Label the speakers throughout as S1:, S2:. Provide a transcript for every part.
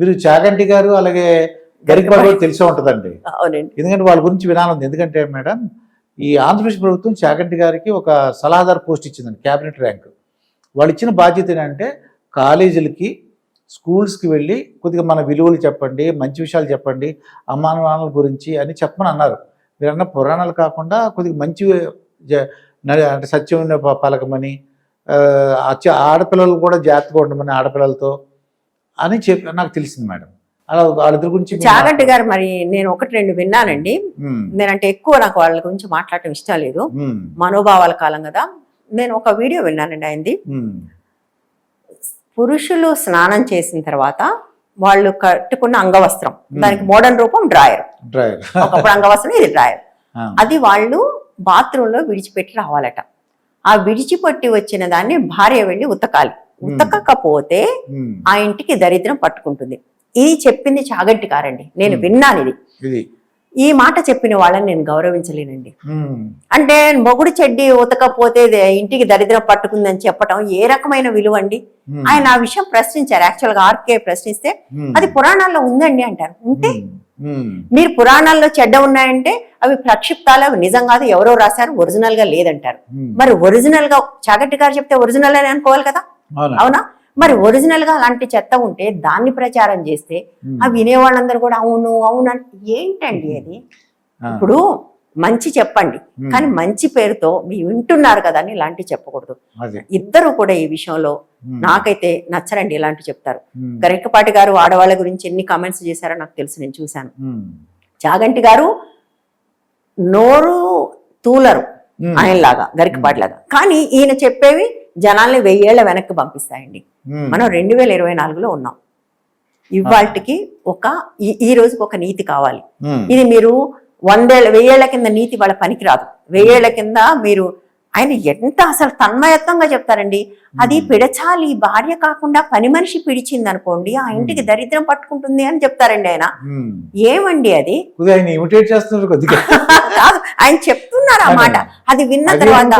S1: మీరు చాగంటి గారు అలాగే గరికపాటి గారు తెలిసే ఉంటుందండి.
S2: అవునండి.
S1: ఎందుకంటే వాళ్ళ గురించి వినాలంది ఎందుకంటే మేడం ఈ ఆంధ్రప్రదేశ్ ప్రభుత్వం చాగంటి గారికి ఒక సలహాదారు పోస్ట్ ఇచ్చిందండి క్యాబినెట్ ర్యాంక్. వాళ్ళు ఇచ్చిన బాధ్యత ఏంటంటే కాలేజీలకి స్కూల్స్కి వెళ్ళి కొద్దిగా మన విలువలు చెప్పండి మంచి విషయాలు చెప్పండి అమ్మా నాన్నల గురించి అని చెప్పమని అన్నారు. మీరు అన్న పురాణాలు కాకుండా కొద్దిగా మంచి అంటే సత్యం పలకమని ఆడపిల్లలు కూడా జాగ్రత్తగా ఉండమని ఆడపిల్లలతో అని చెప్పి నాకు తెలిసింది మేడం. అలా వాళ్ళిద్దరి గురించి
S2: చాగంటి గారు మరి నేను ఒకటి రెండు విన్నానండి. నేనంటే ఎక్కువ నాకు వాళ్ళ గురించి మాట్లాడటం ఇష్టం లేదు. మనోభావాల కాలం కదా. నేను ఒక వీడియో విన్నానండి ఆయనది. పురుషులు స్నానం చేసిన తర్వాత వాళ్ళు కట్టుకున్న అంగవస్త్రం. దానికి మోడర్న్ రూపం డ్రాయర్.
S1: డ్రైవర్
S2: ఒకప్పుడు అంగవస్త్రం ఇది డ్రాయర్. అది వాళ్ళు బాత్రూంలో విడిచిపెట్టి రావాలట. ఆ విడిచిపెట్టి వచ్చిన దాన్ని భార్య వెళ్ళి ఉతకాలి. ఉతకకపోతే ఆ ఇంటికి దరిద్రం పట్టుకుంటుంది. ఇది చెప్పింది చాగంటి కారండి. నేను. విన్నాను ఇది. ఈ మాట చెప్పిన వాళ్ళని నేను గౌరవించలేనండి. అంటే మొగుడు చెడ్డి ఉతకపోతే ఇంటికి దరిద్రం పట్టుకుందని చెప్పటం ఏ రకమైన విలువ అండి ఆయన ఆ విషయం ప్రశ్నించారు. యాక్చువల్గా ఆర్కే ప్రశ్నిస్తే అది పురాణాల్లో ఉందండి అంటారు. ఉంటే మీరు పురాణాల్లో చెడ్డ ఉన్నాయంటే అవి ప్రక్షిప్తాలు అవి నిజం కాదు ఎవరో రాశారు ఒరిజినల్గా లేదంటారు మరి ఒరిజినల్గా చాగట్టి గారు చెప్తే ఒరిజినల్ అని అనుకోవాలి కదా?
S1: అవునా?
S2: మరి ఒరిజినల్గా అలాంటి చెత్త ఉంటే దాన్ని ప్రచారం చేస్తే ఆ వినేవాళ్ళందరూ కూడా అవును అవును ఏంటండి అది? ఇప్పుడు మంచి చెప్పండి కానీ మంచి పేరుతో మీ వింటున్నారు కదా అని ఇలాంటివి చెప్పకూడదు. ఇద్దరు కూడా ఈ విషయంలో నాకైతే నచ్చరండి ఇలాంటి చెప్తారు. గరికపాటి గారు ఆడవాళ్ళ గురించి ఎన్ని కామెంట్స్ చేశారో నాకు తెలుసు నేను చూశాను. చాగంటి గారు నోరు తూలరు ఆయనలాగా గరికపాటి లాగా కానీ ఈయన చెప్పేవి జనాల్ని వెయ్యేళ్ళ వెనక్కి పంపిస్తాయండి. మనం రెండు వేల ఇరవై నాలుగులో ఉన్నాం. ఇవాళకి ఒక ఈ- రోజుకి ఒక నీతి కావాలి. ఇది మీరు వందేళ్ళ వెయ్యేళ్ళ కింద నీతి వాళ్ళ పనికిరాదు. వెయ్యేళ్ళ కింద మీరు ఆయన ఎంత అసలు తన్మయత్వంగా చెప్తారండి? అది పిడచాలి భార్య కాకుండా పని మనిషి పిడిచింది అనుకోండి ఆ ఇంటికి దరిద్రం పట్టుకుంటుంది అని చెప్తారండి ఆయన. ఏమండి అది?
S1: చేస్తున్నారు కొద్దిగా.
S2: కాదు ఆయన చెప్తున్నారు ఆ మాట. అది విన్న తర్వాత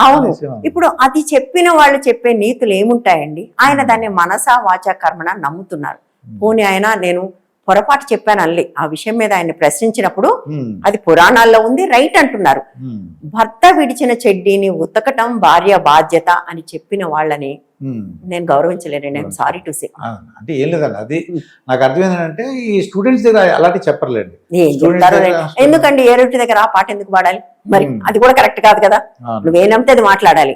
S2: అవును. ఇప్పుడు అది చెప్పిన వాళ్ళు చెప్పే నీతులు ఏముంటాయండి? ఆయన దాన్ని మనసా వాచా కర్మణ నమ్ముతున్నారు. పోనీ ఆయన నేను పొరపాటు చెప్పాను అల్లి. ఆ విషయం మీద ఆయన ప్రశ్నించినప్పుడు అది పురాణాల్లో ఉంది రైట్ అంటున్నారు. భర్త విడిచిన చెడ్డీని ఉతకటం భార్య బాధ్యత అని చెప్పిన వాళ్ళని. నేను గౌరవించలేనండి ఐఎమ్ సారీ టు సే.
S1: అంటే ఏం లేదండి అది నాకు అర్థమైంది ఏంటంటే ఈ స్టూడెంట్స్ దగ్గర అలాంటివి చెప్పర్లేండి.
S2: ఎందుకండి ఏ రొట్టి దగ్గర ఆ పాట ఎందుకు పాడాలి? మరి. అది కూడా కరెక్ట్ కాదు కదా.
S1: అవును.
S2: నువ్వేం నమ్మితే అది మాట్లాడాలి.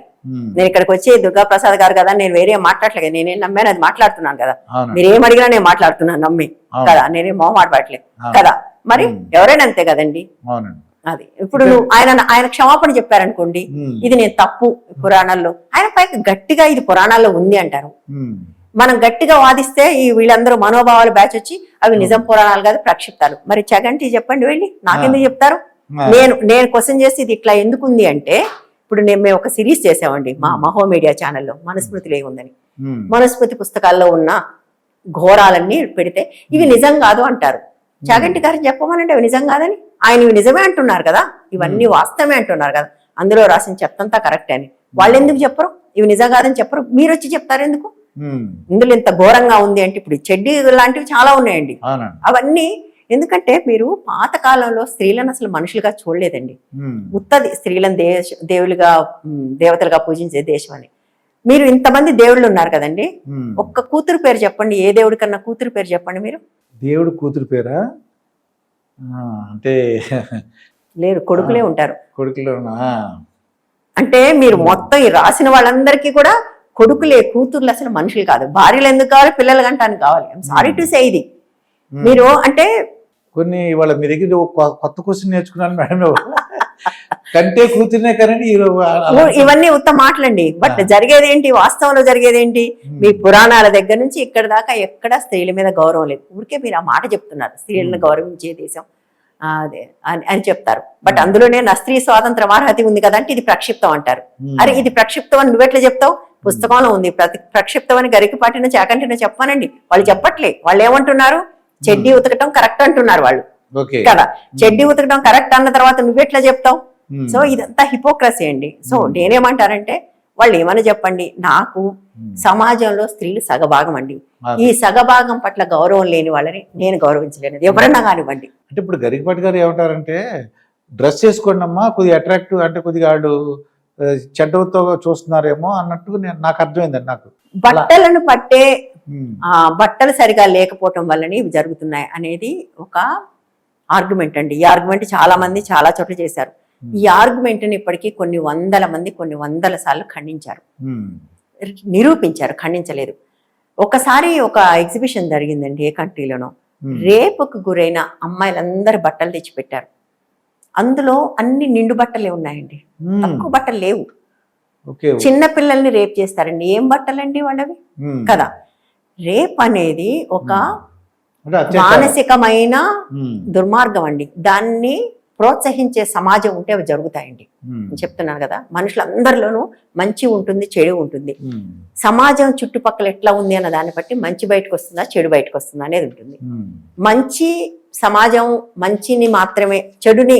S2: నేను ఇక్కడికి వచ్చి దుర్గా ప్రసాద్ గారు కదా నేను వేరే మాట్లాడలేదు నేనేం నమ్మాను అది మాట్లాడుతున్నాను కదా. మీరు ఏం అడిగినా నేను మాట్లాడుతున్నాను నమ్మి. కదా నేనేం మొహం మాట్లాడలేదు. కదా. మరి. ఎవరైనా అంతే కదండి. అది. ఇప్పుడు నువ్వు ఆయన ఆయన క్షమాపణ చెప్పారనుకోండి ఇది నేను తప్పు పురాణాల్లో. ఆయన పైకి గట్టిగా ఇది పురాణాల్లో ఉంది అంటారు. మనం గట్టిగా వాదిస్తే ఈ వీళ్ళందరూ మనోభావాలు బ్యాచ్ వచ్చి అవి నిజం పురాణాలు కాదు ప్రక్షిప్తాలు. మరి చగంటి చెప్పండి వెళ్ళి. నాకెందుకు చెప్తారు? నేను నేను క్వశ్చన్ చేసి ఇది ఇట్లా ఎందుకు ఉంది అంటే ఇప్పుడు నేను మేము ఒక సిరీస్ చేసామండి మా మహో మీడియా ఛానల్లో మనస్మృతిలో ఏముందని. మనస్మృతి పుస్తకాల్లో ఉన్న ఘోరాలన్నీ పెడితే ఇవి నిజం కాదు అంటారు. చాగంటి గారు చెప్పమనండి అవి నిజం కాదని ఆయన ఇవి నిజమే అంటున్నారు కదా ఇవన్నీ వాస్తవమే అంటున్నారు కదా అందులో రాసిన చెత్తంతా కరెక్ట్ అని. వాళ్ళు ఎందుకు చెప్పరు? ఇవి నిజం కాదని చెప్పరు? మీరు వచ్చి చెప్తారు ఎందుకు? ఇందులో ఇంత ఘోరంగా ఉంది అంటే ఇప్పుడు చెడ్డి లాంటివి చాలా ఉన్నాయండి. అవన్నీ ఎందుకంటే మీరు పాతకాలంలో స్త్రీలను అసలు మనుషులుగా చూడలేదండి. ఉత్తది స్త్రీలను దేశ దేవులుగా దేవతలుగా పూజించే దేశం అని. మీరు ఇంతమంది దేవుళ్ళు ఉన్నారు కదండి. ఒక్క కూతురు పేరు చెప్పండి. ఏ దేవుడి కన్నా కూతురు పేరు చెప్పండి మీరు.
S1: దేవుడు కూతురు పేరా? అంటే
S2: లేరు కొడుకులే ఉంటారు.
S1: కొడుకులో
S2: అంటే మీరు మొత్తం ఈ రాసిన వాళ్ళందరికీ కూడా కొడుకులే కూతుర్లు అసలు మనుషులు కాదు. భార్యలు ఎందుకు కావాలి? పిల్లలు గంటానికి కావాలి. సారీ టు సే ఇది. మీరు అంటే
S1: కొన్ని ఇవాళ మీ దగ్గర కొత్త క్వశ్చన్ నేర్చుకున్నాను మేడం కంటే కూతురునే కానీ
S2: ఇవన్నీ ఉత్త మాటలండి. బట్ జరిగేది ఏంటి వాస్తవంలో జరిగేది ఏంటి మీ పురాణాల దగ్గర నుంచి ఇక్కడ దాకా ఎక్కడ స్త్రీల మీద గౌరవం లేదు. ఊరికే మీరు ఆ మాట చెప్తున్నారు. స్త్రీలను గౌరవించే దేశం. అదే అని అని చెప్తారు. బట్ అందులోనే నా స్త్రీ స్వాతంత్ర అర్హత ఉంది కదా అంటే ఇది ప్రక్షిప్తం అంటారు. అరే ఇది ప్రక్షిప్తం అని నువ్వెట్లా చెప్తావు? పుస్తకంలో ఉంది. ప్రతి ప్రక్షిప్తం అని గరికపాటిన చాకంటిన చెప్పానండి. వాళ్ళు చెప్పట్లే. వాళ్ళు ఏమంటున్నారు చెడ్డీ ఉతకటం కరెక్ట్ అంటున్నారు వాళ్ళు. కదా? చెడ్డీ ఉతకటం కరెక్ట్ అన్న తర్వాత నువ్వెట్లా చెప్తావు? సో ఇదంతా హిపోక్రసీ అండి. సో. నేనేమంటానంటే వాళ్ళు ఏమని చెప్పండి? నాకు. సమాజంలో స్త్రీలు సగభాగం అండి. ఈ సగభాగం పట్ల గౌరవం లేని వాళ్ళని నేను గౌరవించలేను. ఎవరన్నా కానివ్వండి.
S1: అంటే ఇప్పుడు గరికపాటి గారు ఏమంటారంటే డ్రెస్ చేసుకోండి అమ్మా కొద్దిగా అట్రాక్టివ్ అంటే కొద్దిగా వాళ్ళు చెడ్డతో చూస్తున్నారేమో అన్నట్టు నేను నాకు అర్థమైందండి నాకు.
S2: బట్టలను పట్టే బట్టలు సరిగా లేకపోవటం వల్లనే ఇవి జరుగుతున్నాయి అనేది ఒక ఆర్గ్యుమెంట్ అండి. ఈ ఆర్గ్యుమెంట్ చాలా మంది చాలా చోట్ల చేశారు. ఈ ఆర్గ్యుమెంట్ని ఇప్పటికీ కొన్ని వందల మంది కొన్ని వందల సార్లు ఖండించారు. నిరూపించారు ఖండించలేదు. ఒకసారి ఒక ఎగ్జిబిషన్ జరిగిందండి ఏ కంట్రీలోనో. రేపుకు గురైన అమ్మాయిలందరూ బట్టలు తెచ్చిపెట్టారు. అందులో అన్ని నిండు బట్టలే ఉన్నాయండి. తక్కువ బట్టలు లేవు. చిన్న పిల్లల్ని రేప్ చేస్తారండి. ఏం బట్టలండి వాళ్ళవి. కదా. రేప్ అనేది ఒక. మానసికమైన. దుర్మార్గం అండి. దాన్ని ప్రోత్సహించే సమాజం ఉంటే అవి జరుగుతాయండి. చెప్తున్నాను కదా. మనుషులందరిలోనూ మంచి ఉంటుంది చెడు ఉంటుంది. సమాజం చుట్టుపక్కల ఎట్లా ఉంది అన్న దాన్ని బట్టి మంచి బయటకు వస్తుందా చెడు బయటకు వస్తుందా అనేది ఉంటుంది. మంచి సమాజం మంచిని మాత్రమే చెడుని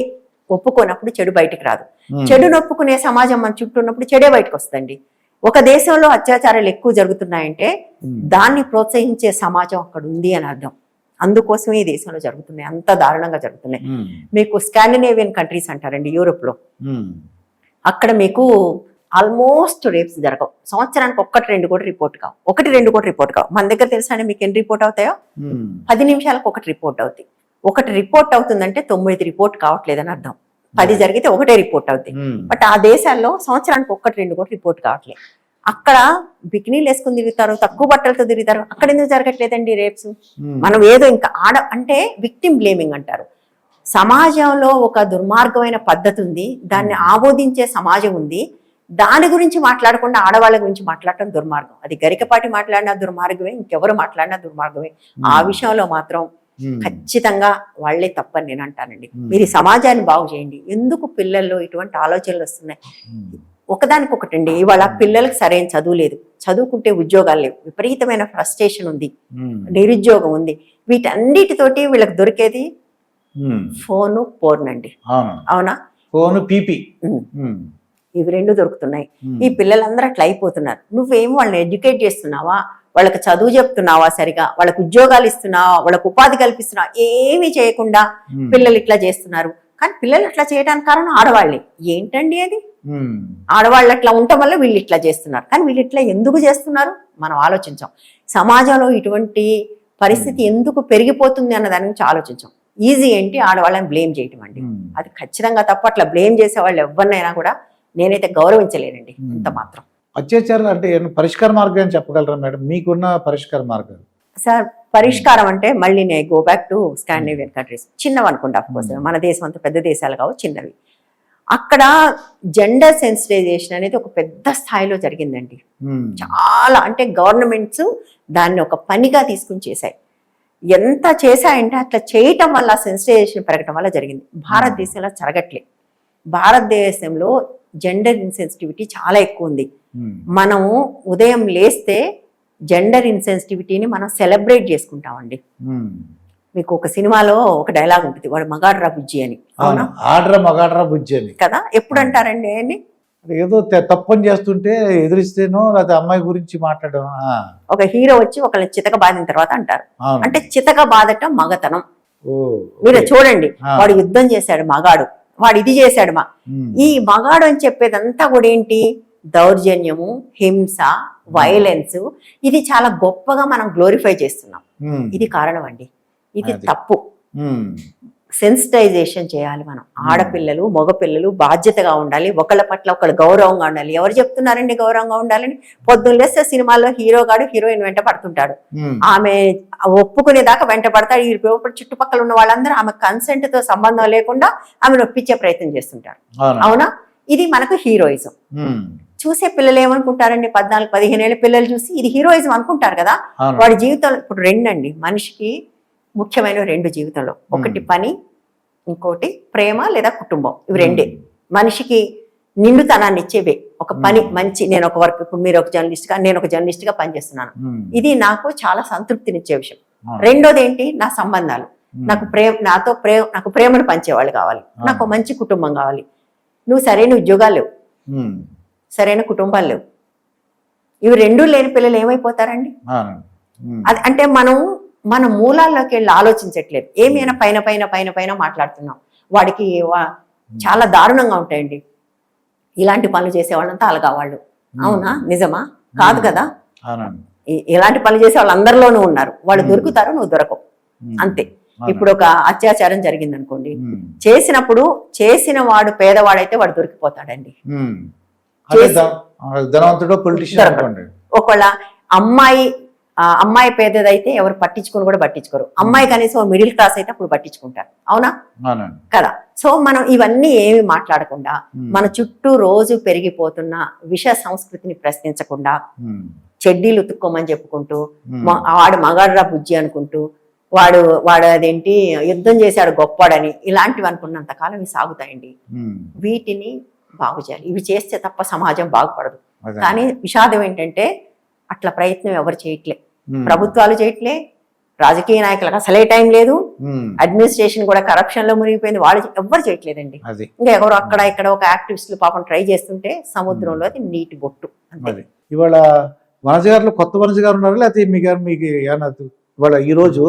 S2: ఒప్పుకోనప్పుడు చెడు బయటికి రాదు. చెడుని ఒప్పుకునే సమాజం మన చుట్టూ ఉన్నప్పుడు చెడే బయటకు వస్తుందండి. ఒక దేశంలో అత్యాచారాలు ఎక్కువ జరుగుతున్నాయంటే. దాన్ని ప్రోత్సహించే సమాజం అక్కడ ఉంది అని అర్థం. అందుకోసమే ఈ దేశంలో జరుగుతున్నాయి. అంత దారుణంగా జరుగుతున్నాయి. మీకు స్కాండినేవియన్ కంట్రీస్ అంటారండి
S1: యూరోప్లో.
S2: అక్కడ మీకు ఆల్మోస్ట్ రేప్స్ జరగవు. సంవత్సరానికి ఒక్కటి రెండు కూడా రిపోర్ట్ కావు. ఒకటి రెండు కూడా రిపోర్ట్ కావు. మన దగ్గర తెలుసా మీకు ఎన్ని రిపోర్ట్ అవుతాయో. పది నిమిషాలకు ఒకటి రిపోర్ట్ అవుతాయి. ఒకటి రిపోర్ట్ అవుతుందంటే తొమ్మిది రిపోర్ట్ కావట్లేదని అర్థం. పది జరిగితే ఒకటే రిపోర్ట్ అవుతాయి
S1: ఉమ్.
S2: బట్ ఆ దేశాల్లో సంవత్సరానికి ఒక్కటి రెండు కూడా రిపోర్ట్ కావట్లేదు అక్కడ బికినీలు వేసుకుని తిరుగుతారు తక్కువ బట్టలతో తిరుగుతారు. అక్కడ ఎందుకు జరగట్లేదండి రేప్స్?
S1: ఉమ్.
S2: మనం ఏదో ఇంకా ఆడ అంటే విక్టిమ్ బ్లేమింగ్ అంటారు. సమాజంలో ఒక దుర్మార్గమైన పద్ధతి ఉంది. దాన్ని ఆమోదించే సమాజం ఉంది. దాని గురించి మాట్లాడకుండా ఆడవాళ్ళ గురించి మాట్లాడటం దుర్మార్గం. అది గరికపాటి మాట్లాడినా దుర్మార్గమే ఇంకెవరు మాట్లాడినా దుర్మార్గమే. ఆ విషయంలో మాత్రం. ఖచ్చితంగా వాళ్ళే తప్పని నేను అంటానండి. మీరు సమాజాన్ని బాగు చేయండి. ఎందుకు పిల్లల్లో ఇటువంటి ఆలోచనలు వస్తున్నాయి. ఒకదానికొకటండి ఇవాళ పిల్లలకు సరైన చదువు లేదు. చదువుకుంటే ఉద్యోగాలు లేవు. విపరీతమైన ఫ్రస్ట్రేషన్ ఉంది. నిరుద్యోగం ఉంది. వీటన్నిటితోటి వీళ్ళకి దొరికేది. ఫోను పోర్న్ అండి
S1: అవును? ఫోన్ పీపీ.
S2: ఇవి రెండు దొరుకుతున్నాయి. ఈ పిల్లలందరూ అట్లా అయిపోతున్నారు. నువ్వేం వాళ్ళని ఎడ్యుకేట్ చేస్తున్నావా? వాళ్ళకి చదువు చెప్తున్నావా సరిగా? వాళ్ళకి ఉద్యోగాలు ఇస్తున్నావా? వాళ్ళకి ఉపాధి కల్పిస్తున్నావా? ఏమీ చేయకుండా
S1: ఉమ్.
S2: పిల్లలు ఇట్లా చేస్తున్నారు. కానీ పిల్లలు అట్లా చేయడానికి కారణం ఆడవాళ్ళే. ఏంటండి అది?
S1: ఉమ్.
S2: ఆడవాళ్ళు అట్లా ఉండటం వల్ల వీళ్ళు ఇట్లా చేస్తున్నారు. కానీ వీళ్ళు ఇట్లా ఎందుకు చేస్తున్నారు? మనం ఆలోచించాం. సమాజంలో ఇటువంటి పరిస్థితి ఎందుకు పెరిగిపోతుంది అన్న దాని గురించి ఆలోచించాం. ఈజీ ఏంటి? ఆడవాళ్ళని బ్లేమ్ చేయటం అండి. అది ఖచ్చితంగా తప్ప అట్లా బ్లేమ్ చేసే వాళ్ళు ఎవరినైనా కూడా నేనైతే గౌరవించలేనండి.
S1: Hmm.
S2: అంత మాత్రం.
S1: అత్యాచారాలు అంటే పరిష్కార మార్గం అని చెప్పగలరా మేడం? మీకున్న పరిష్కార మార్గాలు?
S2: సార్ పరిష్కారం అంటే మళ్ళీ నేను go back to Scandinavian countries చిన్నవి అనుకుంటా కోర్స్
S1: Hmm.
S2: మన దేశం అంత పెద్ద దేశాలు కావు చిన్నవి. అక్కడ జెండర్ సెన్సిటైజేషన్ అనేది ఒక పెద్ద స్థాయిలో జరిగిందండి.
S1: ఉమ్.
S2: చాలా అంటే గవర్నమెంట్స్ దాన్ని ఒక పనిగా తీసుకుని చేశాయి. ఎంత చేశాయంటే అట్లా చేయటం వల్ల సెన్సిటైజేషన్ పెరగటం వల్ల జరిగింది. భారతదేశంలో జరగట్లే. భారతదేశంలో జెండర్ ఇన్సెన్సిటివిటీ చాలా ఎక్కువ ఉంది
S1: ఉమ్.
S2: మనం ఉదయం లేస్తే జెండర్ ఇన్సెన్సిటివిటీని మనం సెలబ్రేట్ చేసుకుంటామండి.
S1: ఉమ్.
S2: మీకు ఒక సినిమాలో ఒక డైలాగ్ ఉంటుంది వాడు మగాడ్రా బుజ్జి అని.
S1: ఆర్డర్ మగాడ్రా బుజ్జి అని.
S2: కదా? ఎప్పుడు అంటారండి అని
S1: ఏదో తప్పని చేస్తుంటే ఎదిరిస్తేనో లేకపోతే అమ్మాయి గురించి మాట్లాడడం
S2: ఒక హీరో వచ్చి ఒకళ్ళని చితక బాధిన తర్వాత అంటారు. అంటే చితక బాధటం మగతనం. మీరు. చూడండి. వాడు యుద్ధం చేశాడు మగాడు. వాడు ఇది చేశాడు మా. ఈ మగాడు అని చెప్పేదంతా కూడా ఏంటి దౌర్జన్యము హింస వైలెన్స్ ఇది చాలా గొప్పగా మనం గ్లోరిఫై చేస్తున్నాం. ఇది కారణం అండి ఇది. తప్పు. సెన్సిటైజేషన్ చేయాలి మనం. ఆడపిల్లలు మగపిల్లలు బాధ్యతగా ఉండాలి. ఒకళ్ళ పట్ల ఒకళ్ళు గౌరవంగా ఉండాలి. ఎవరు చెప్తున్నారండి గౌరవంగా ఉండాలని? పొద్దున్న లేస్తే సినిమాల్లో హీరో గాడు హీరోయిన్ వెంట పడుతుంటాడు. ఆమె ఒప్పుకునేదాకా వెంట పడతాడు. ఈ చుట్టుపక్కల ఉన్న వాళ్ళందరూ ఆమె consent తో సంబంధం లేకుండా ఆమెను ఒప్పించే ప్రయత్నం చేస్తుంటారు.
S1: అవును?
S2: ఇది మనకు హీరోయిజం. చూసే పిల్లలు ఏమనుకుంటారండి? పద్నాలుగు పదిహేను ఏళ్ళ పిల్లలు చూసి ఇది హీరోయిజం అనుకుంటారు కదా? వాడి జీవితంలో ఇప్పుడు రెండండి. మనిషికి ముఖ్యమైన రెండు జీవితంలో. ఒకటి పని ఇంకోటి ప్రేమ లేదా కుటుంబం. ఇవి రెండే. మనిషికి నిండుతనాన్ని ఇచ్చేవే. ఒక పని. మంచి నేను ఒక వర్క్ ఇప్పుడు మీరు ఒక జర్నలిస్ట్గా నేను ఒక జర్నలిస్ట్గా పనిచేస్తున్నాను. ఇది నాకు చాలా సంతృప్తినిచ్చే విషయం. రెండోది ఏంటి నా సంబంధాలు. నాకు ప్రేమ నాతో ప్రేమ నాకు ప్రేమను పంచేవాళ్ళు కావాలి. నాకు మంచి కుటుంబం కావాలి. నువ్వు సరైన ఉద్యోగాలు లేవు. సరైన కుటుంబాలు లేవు. ఇవి రెండూ లేని పిల్లలు ఏమైపోతారండి. అది అంటే మనం మన మూలాల్లోకి వెళ్ళి ఆలోచించట్లేదు. ఏమైనా పైన పైన పైన పైన మాట్లాడుతున్నాం. వాడికి చాలా దారుణంగా ఉంటాయండి. ఇలాంటి పనులు చేసే వాళ్ళంతా అలగా వాళ్ళు. అవునా? నిజమా? కాదు కదా? ఇలాంటి పనులు చేసే వాళ్ళు అందరిలోనూ ఉన్నారు. వాళ్ళు. దొరుకుతారు నువ్వు దొరకవు. అంతే. ఇప్పుడు ఒక అత్యాచారం జరిగింది అనుకోండి. చేసినప్పుడు చేసిన వాడు పేదవాడైతే వాడు దొరికిపోతాడండి. ఒకవేళ అమ్మాయి అమ్మాయి పేదదైతే ఎవరు పట్టించుకుని కూడా పట్టించుకోరు అమ్మాయి కనీసం మిడిల్ క్లాస్ అయితే అప్పుడు పట్టించుకుంటారు అవునా కదా సో మనం ఇవన్నీ ఏమి మాట్లాడకుండా. మన చుట్టూ రోజు పెరిగిపోతున్న విష సంస్కృతిని ప్రశ్నించకుండా. చెడ్డీలు ఉతుక్కోమని చెప్పుకుంటూ వాడు మగాడురా బుజ్జి అనుకుంటూ వాడు వాడు అదేంటి యుద్ధం చేశాడు గొప్పవాడని ఇలాంటివి అనుకున్నంత కాలం ఇవి సాగుతాయండి. వీటిని బాగు చేయాలి ఇవి చేస్తే తప్ప సమాజం బాగుపడదు. కానీ విషాదం ఏంటంటే అట్లా ప్రయత్నం ఎవరు చేయట్లే. ప్రభుత్వాలు చేయట్లే రాజకీయ నాయకులకు అసలే టైం లేదు. అడ్మినిస్ట్రేషన్ కూడా కరప్షన్లో మునిగిపోయింది. వాళ్ళు ఎవ్వరు చేయట్లేదండి. ఇంకా ఎవరు అక్కడ ఇక్కడ ఒక యాక్టివిస్టులు పాపం ట్రై చేస్తుంటే సముద్రంలో అది నీటి బొట్టు
S1: ఇవాళ వనజ గారిలో కొత్త వనజ గారు ఉన్నారు? లేకపోతే మీ గారు మీకు ఏమన్నా ఇవాళ ఈ రోజు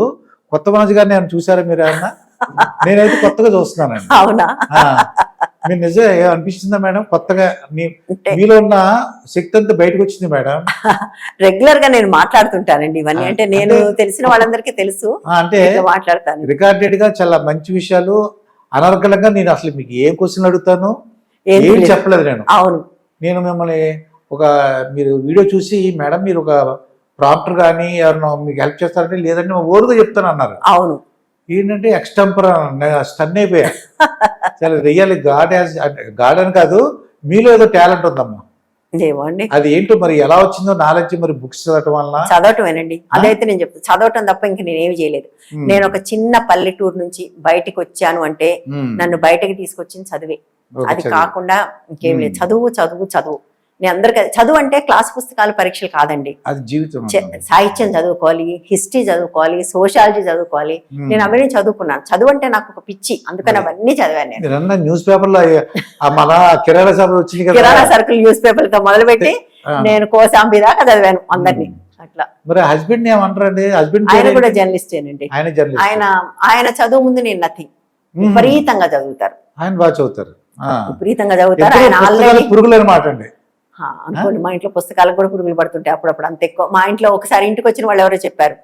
S1: కొత్త వనజ గారిని ఏమైనా చూసారా మీరు ఏమన్నా? నేనైతే కొత్తగా చూస్తున్నానండి.
S2: అవునా?
S1: మీరు నిజం అనిపిస్తుందా మేడం? కొత్తగా మీలో ఉన్న శక్తి అంతా బయటకు వచ్చింది మేడం.
S2: రెగ్యులర్గా నేను మాట్లాడుతుంటానండి ఇవన్నీ. అంటే నేను తెలిసిన వాళ్ళందరికీ తెలుసు.
S1: అంటే
S2: మాట్లాడతాను.
S1: రికార్డెడ్గా చాలా మంచి విషయాలు అనర్గళంగా నేను అసలు మీకు ఏం క్వశ్చన్ అడుగుతాను?
S2: ఏం.
S1: చెప్పలేదు నేను.
S2: అవును.
S1: నేను మిమ్మల్ని ఒక మీరు వీడియో చూసి మేడం మీరు ఒక ప్రాంప్టర్ కానీ ఎవరైనా మీకు హెల్ప్ చేస్తారంటే లేదంటే మా ఓరుగా చెప్తాను అన్నారు.
S2: అవును.
S1: ఏంటంటే ఎక్స్టెంపర్ స్టన్ అయిపోయా. చాలా రియల్ గాడ్ యాజ్ గాడ్ అని కాదు మీలో ఏదో టాలెంట్ ఉందమ్మా.
S2: ఏమోండి?
S1: అది ఏంటో మరి ఎలా వచ్చిందో నాలెడ్జ్ మరి బుక్స్ చదవటం వలన?
S2: చదవటమేనండి అదైతే నేను చెప్తాను చదవటం తప్ప ఇంక నేను ఏమి చేయలేదు. నేను ఒక చిన్న పల్లెటూరు నుంచి బయటికి వచ్చాను అంటే నన్ను బయటకి తీసుకొచ్చింది చదివే. అది. కాకుండా ఇంకేం లేదు. చదువు చదువు చదువు. నేను అందరికీ చదువు అంటే క్లాస్ పుస్తకాలు పరీక్షలు కాదండి.
S1: అది జీవితం
S2: చె- సాహిత్యం చదువుకోవాలి హిస్టరీ చదువుకోవాలి సోషాలజీ చదువుకోవాలి. నేను అవన్నీ చదువుకున్నాను. చదువు అంటే నాకు ఒక పిచ్చి అందుకని అవన్నీ చదివాను నేను.
S1: న్యూస్ పేపర్లో మన కిరాణా షాప్ వచ్చింది
S2: కిరాణా సర్కిల్ న్యూస్ పేపర్తో మొదలుపెట్టి నేను కోసాంబి దాకా చదివాను అందరినీ. అట్లా.
S1: మరి హస్బెండ్ ఏమంటారండి? హస్బెండ్
S2: ఆయన కూడా
S1: ఆయన జర్నలిస్ట్
S2: ఆయన ఆయన చదువు ముందు నేను నథింగ్. విపరీతంగా చదువుతారు.
S1: ఆయన బాగా చదువుతారు.
S2: విపరీతంగా చదువుతారు. ఆయన
S1: పురుగులు అనమాట అండి.
S2: అనుకోండి మా ఇంట్లో పుస్తకాలకు కూడా పురుగులు పడుతుంటాయి అప్పుడప్పుడు అంత ఎక్కువ. మా ఇంట్లో ఒకసారి ఇంటికి వచ్చిన వాళ్ళు ఎవరో చెప్పారు.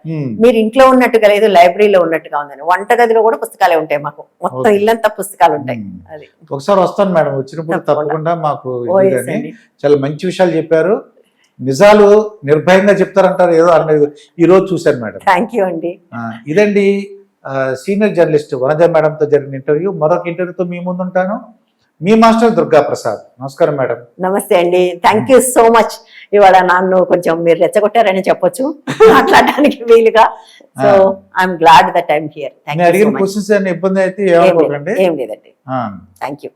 S2: మీరు ఇంట్లో ఉన్నట్టుగా లేదు లైబ్రరీలో ఉన్నట్టుగా ఉందని. వంటగదిలో కూడా పుస్తకాలే ఉంటాయి మాకు. మొత్తం. ఇల్లంతా పుస్తకాలు ఉంటాయి. అది.
S1: ఒకసారి వస్తాను మేడం వచ్చినప్పుడు
S2: తప్పకుండా.
S1: మాకు చాలా మంచి విషయాలు చెప్పారు. నిజాలు నిర్భయంగా చెప్తారంటారు ఏదో అనేది ఈ రోజు చూశాను మేడం.
S2: థ్యాంక్ యూ అండి.
S1: ఇదండి సీనియర్ జర్నలిస్ట్ వనజ మేడంతో జరిగిన ఇంటర్వ్యూ. మరొక ఇంటర్వ్యూతో మీ ముందు ఉంటాను మీ మాస్టర్ దుర్గా ప్రసాద్ నమస్కారం మేడం.
S2: నమస్తే అండి. థ్యాంక్ యూ సో మచ్ ఇవాళ నన్ను కొంచెం మీరు రెచ్చగొట్టారని చెప్పొచ్చు. మాట్లాడడానికి వీలుగా. So I'm glad that I'm here
S1: అడిగిన క్వశ్చన్స్ ఇబ్బంది అయితే
S2: ఏం లేదండి. Thank you.